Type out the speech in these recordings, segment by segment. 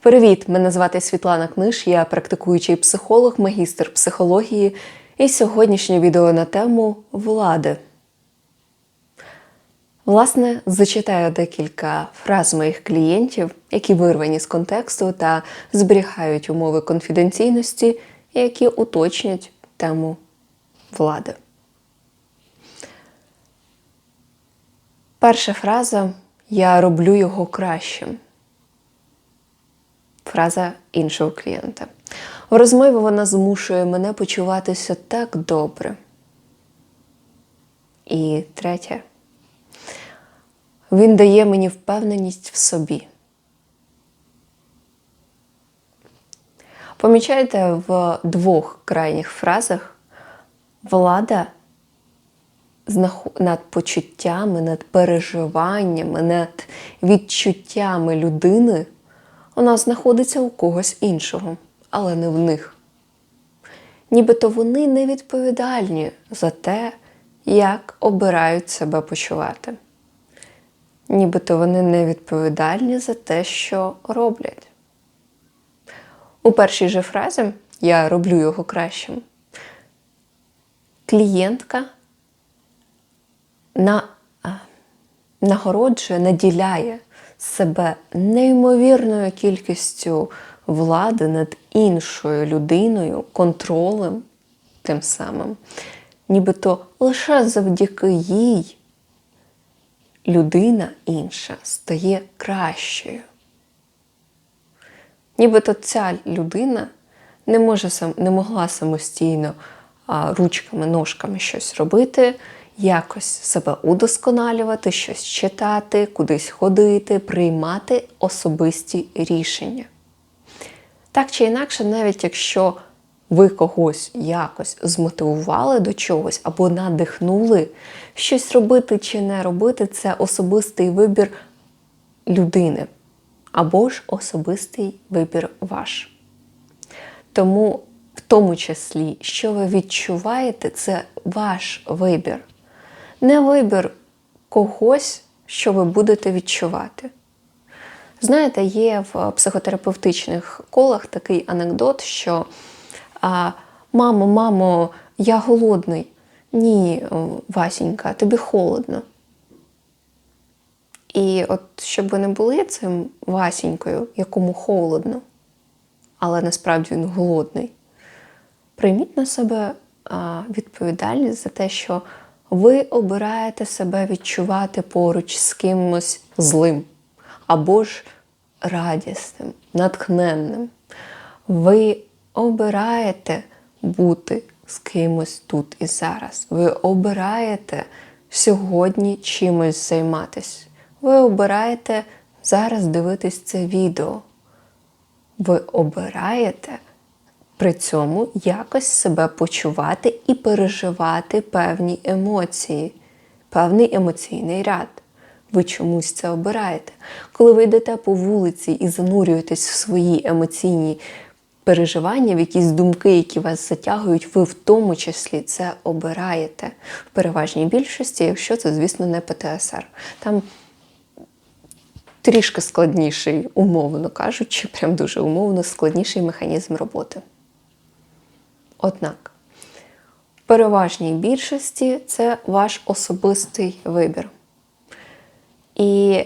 Привіт! Мене звати Світлана Книж, я практикуючий психолог, магістр психології. І сьогоднішнє відео на тему влади. Власне, зачитаю декілька фраз моїх клієнтів, які вирвані з контексту та зберігають умови конфіденційності, які уточнять тему влади. Перша фраза Я роблю його кращим. Фраза іншого клієнта. В розмові вона змушує мене почуватися так добре. І третє. Він дає мені впевненість в собі. Помічаєте в двох крайніх фразах влада над почуттями, над переживаннями, над відчуттями людини вона знаходиться у когось іншого, але не в них. Нібито вони не відповідальні за те, як обирають себе почувати. Нібито вони не відповідальні за те, що роблять. У першій же фразі я роблю його кращим. Клієнтка на, нагороджує, наділяє себе неймовірною кількістю влади над іншою людиною, контролем тим самим. Нібито лише завдяки їй людина інша стає кращою. Нібито ця людина не, може, не могла самостійно а, ручками, ножками щось робити, якось себе удосконалювати, щось читати, кудись ходити, приймати особисті рішення. Так чи інакше, навіть якщо ви когось якось змотивували до чогось або надихнули, щось робити чи не робити це особистий вибір людини, або ж особистий вибір ваш. Тому, в тому числі, що ви відчуваєте, це ваш вибір. Не вибір когось, що ви будете відчувати. Знаєте, є в психотерапевтичних колах такий анекдот, що мамо, мамо, я голодний. Ні, Васінька, тобі холодно. І от щоб ви не були цим Васінькою, якому холодно, але насправді він голодний, прийміть на себе відповідальність за те, що ви обираєте себе відчувати поруч з кимось злим або ж радісним, натхненним. Ви обираєте бути з кимось тут і зараз. Ви обираєте сьогодні чимось займатися. Ви обираєте зараз дивитись це відео. Ви обираєте при цьому якось себе почувати і переживати певні емоції, певний емоційний ряд. Ви чомусь це обираєте. Коли ви йдете по вулиці і занурюєтесь в свої емоційні переживання, в якісь думки, які вас затягують, ви в тому числі це обираєте в переважній більшості, якщо це, звісно, не ПТСР. Там трішки складніший, умовно кажучи, прям дуже умовно складніший механізм роботи. Однак, в переважній більшості це ваш особистий вибір. І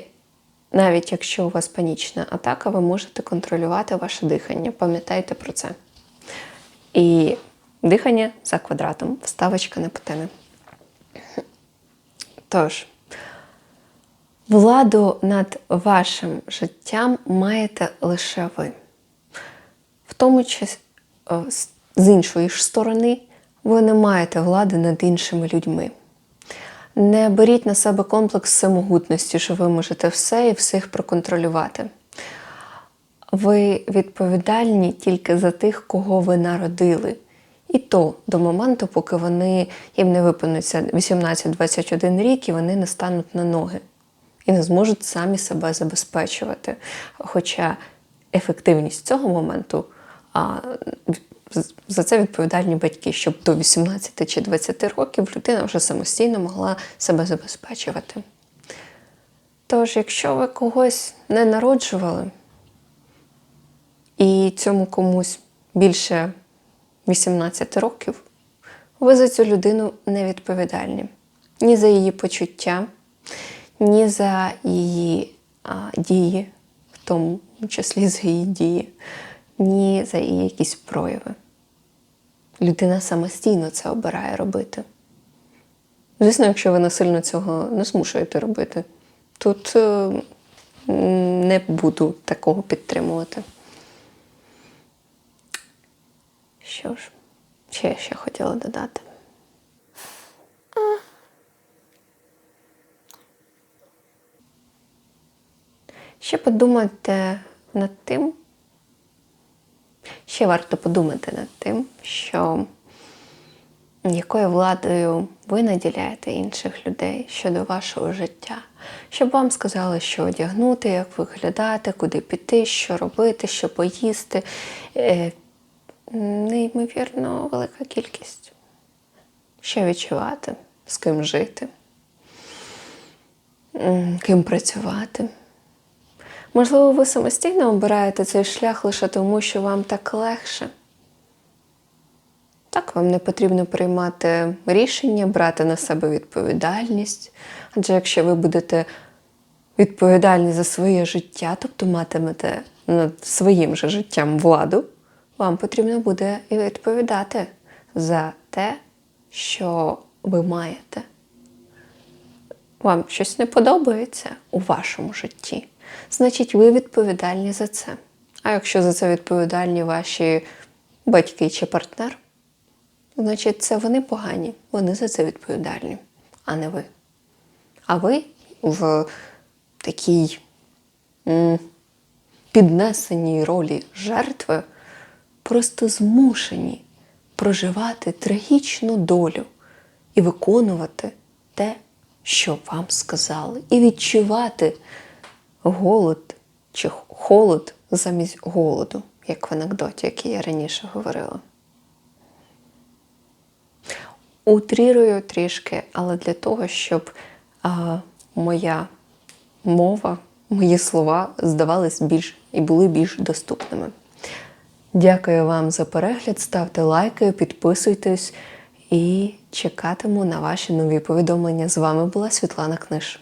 навіть якщо у вас панічна атака, ви можете контролювати ваше дихання. Пам'ятайте про це. І дихання за квадратом, вставочка не по темі. Тож, владу над вашим життям маєте лише ви. В тому числі, о, з- іншої ж сторони, ви не маєте влади над іншими людьми. Не беріть на себе комплекс самогутності, що ви можете все і всіх проконтролювати. Ви відповідальні тільки за тих, кого ви народили. І то до моменту, поки вони їм не виповниться 18-21 рік, і вони не стануть на ноги і не зможуть самі себе забезпечувати. Хоча ефективність цього моменту за це відповідальні батьки, щоб до 18 чи 20 років людина вже самостійно могла себе забезпечувати. Тож, якщо ви когось не народжували, і цьому комусь більше 18 років, ви за цю людину не відповідальні. Ні за її почуття, ні за її а, дії, в тому числі за її дії, ні за її якісь прояви. Людина самостійно це обирає робити. Звісно, якщо ви насильно цього не змушуєте робити, тут е, не буду такого підтримувати. Що ж, що я ще хотіла додати? Ще подумайте над тим, ще варто подумати над тим, що якою владою ви наділяєте інших людей щодо вашого життя, щоб вам сказали, що одягнути, як виглядати, куди піти, що робити, що поїсти. Е, Неймовірно велика кількість. Що відчувати, з ким жити, ким працювати. Можливо, ви самостійно обираєте цей шлях лише тому, що вам так легше. Так, вам не потрібно приймати рішення, брати на себе відповідальність. Адже якщо ви будете відповідальні за своє життя, тобто матимете над своїм же життям владу, вам потрібно буде і відповідати за те, що ви маєте. Вам щось не подобається у вашому житті, значить, ви відповідальні за це. А якщо за це відповідальні ваші батьки чи партнер, значить, це вони погані, вони за це відповідальні, а не ви. А ви в такій піднесеній ролі жертви просто змушені проживати трагічну долю і виконувати те, що вам сказали, і відчувати голод чи холод замість голоду, як в анекдоті, який я раніше говорила. Утрірую трішки, але для того, щоб а, моя мова, мої слова здавались більш і були більш доступними. Дякую вам за перегляд, ставте лайки, підписуйтесь і чекатиму на ваші нові повідомлення. З вами була Світлана Книж.